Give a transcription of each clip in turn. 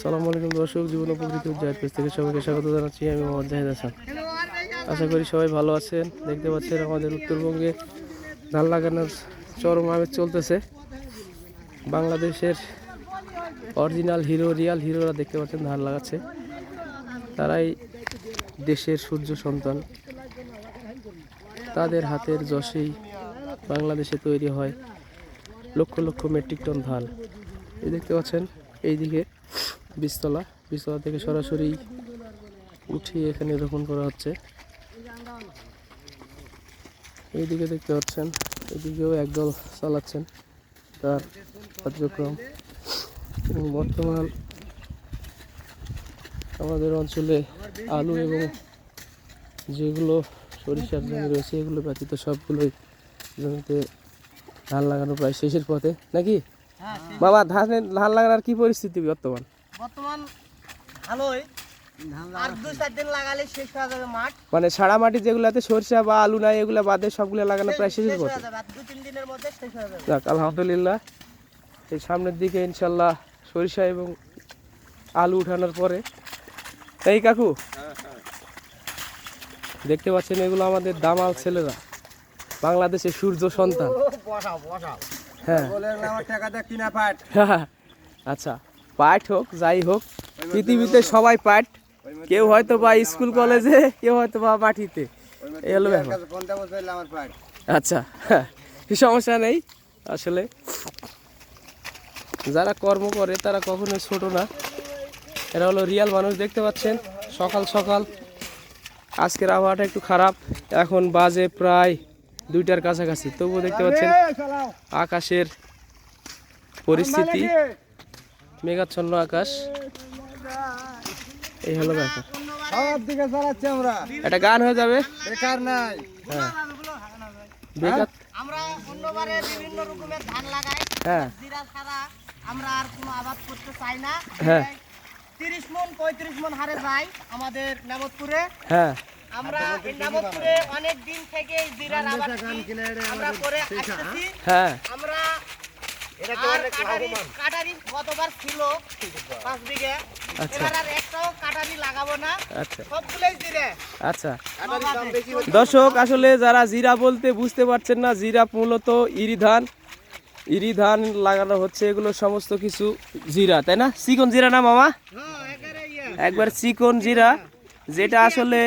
সালামু আলাইকুম দর্শক, জীবন উপকৃত জাহেদ পেজ থেকে সবাইকে স্বাগত জানাচ্ছি আমি মোহাম্মদ জাহেদ হাসান। আশা করি সবাই ভালো আছেন। দেখতে পাচ্ছেন আমাদের উত্তরবঙ্গে ধান লাগানোর চরম আমেজ চলতেছে। বাংলাদেশের অরিজিনাল হিরো, রিয়াল হিরোরা দেখতে পাচ্ছেন ধান লাগাচ্ছে। তারাই দেশের সূর্য সন্তান। তাদের হাতের যশেই বাংলাদেশে তৈরি হয়। লক্ষ লক্ষ মেট্রিক টন ধান এই দেখতে পাচ্ছেন, এইদিকে বীজতলা বীজতলা থেকে সরাসরি উঠিয়ে এখানে রোপণ করা হচ্ছে। এইদিকে দেখতে পাচ্ছেন এদিকেও একদল চালাচ্ছেন তার কার্যক্রম। বর্তমান আমাদের অঞ্চলে আলু এবং যেগুলো সরিষার জমি রয়েছে এগুলো ব্যতীত সবগুলোই জমিতে ধান লাগানো প্রায় শেষের পথে। নাকি? বাবা ধানের ধান লাগানোর কি পরিস্থিতি বর্তমান? বর্তমান ভালোই। আর দুই চার দিন লাগালে শেষ হয়ে যাবে মাঠ। মানে সারা মাটি যেগুলোতে সরষা বা আলু নাই এগুলো বাদে সবগুলো লাগানো প্রায় শেষের শেষ হয়ে যাবে। আর দু তিন দিনের মধ্যে শেষ হয়ে যাবে। যাক আলহামদুলিল্লাহ। এই সামনের দিকে ইনশাল্লাহ সরিষা এবং আলু উঠানোর পরে। এই কাকু দেখতে পাচ্ছেন এগুলো আমাদের দামাল ছেলেরা। বাংলাদেশের সূর্য সন্তান। হ্যাঁ। কিনা পাট আচ্ছা। পাঠ হোক, যাই হোক, পৃথিবীতে সবাই পাঠ। কেউ হয়তো বা স্কুল কলেজে, কেউ হয়তো বা মাটিতে। আচ্ছা সমস্যা নেই? আসলে যারা কর্ম করে, তারা কখনোই ছোট না। এরা হলো রিয়াল মানুষ, দেখতে পাচ্ছেন? সকাল সকাল আজকের আবহাওয়াটা একটু খারাপ। এখন বাজে প্রায় দুইটার কাছাকাছি। তবুও দেখতে পাচ্ছেন, আকাশের পরিস্থিতি মেঘাচ্ছন্ন আকাশ। এই হলো ব্যাপার। সব দিকে চালাচ্ছি আমরা। একটা গান হয়ে যাবে। বেকার নাই। হ্যাঁ। বেকার আমরা অন্যবারে বিভিন্ন রকমের ধান লাগাই। হ্যাঁ। জিরা ছাড়া আমরা আর কোনো আবাদ করতে চাই না। হ্যাঁ। তিরিশ মন পঁয়ত্রিশ মন হারে যাই আমাদের নামতপুরে। হ্যাঁ। আমরা এই নামতপুরে অনেক দিন থেকে জিরার আবাদ আমরা করে আসতেছি। হ্যাঁ। আমরা কাটারি কাটারি ছিল? পাঁচ বিঘে। আচ্ছা। আচ্ছা। আচ্ছা। দর্শক আসলে যারা জিরা বলতে বুঝতে পারছেন না জিরা মূলত ইরি ধান ইরি ধান লাগানো হচ্ছে এগুলো সমস্ত কিছু জিরা তাই না? চিকন জিরা না মামা? হ্যাঁ ইয়ে। একবার চিকন জিরা যেটা আসলে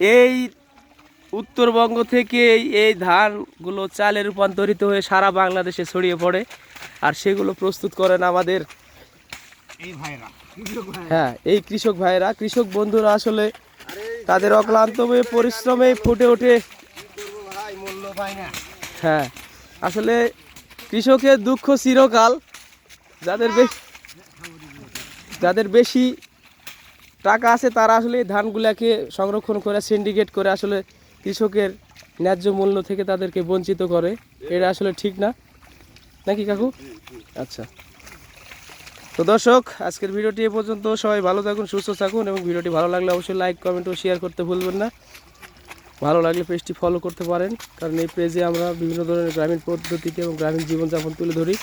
এই উত্তরবঙ্গ থেকে এই- ধানগুলো চালে রূপান্তরিত হয়ে সারা বাংলাদেশে ছড়িয়ে পড়ে আর সেগুলো প্রস্তুত করেন আমাদের হ্যাঁ এই কৃষক ভাইরা। কৃষক বন্ধুরা আসলে তাদের অক্লান্ত পরিশ্রমে ফুটে ওঠে। হ্যাঁ আসলে কৃষকের দুঃখ চিরকাল। যাদের বেশি যাদের বেশি টাকা আছে তারা আসলে ধানগুলাকে সংরক্ষণ করে সিন্ডিকেট করে আসলে কৃষকের ন্যায্য মূল্য থেকে তাদেরকে বঞ্চিত করে। এটা আসলে ঠিক না? নাকি কাকু? আচ্ছা। তো দর্শক, আজকের ভিডিওটি এ পর্যন্ত। সবাই ভালো থাকুন, সুস্থ থাকুন এবং ভিডিওটি ভালো লাগলে অবশ্যই লাইক, কমেন্ট ও শেয়ার করতে ভুলবেন না। ভালো লাগলে পেজটি ফলো করতে পারেন, কারণ এই পেজে আমরা বিভিন্ন ধরনের গ্রামীণ পদ্ধতিতে এবং গ্রামীণ জীবনযাপন তুলে ধরি।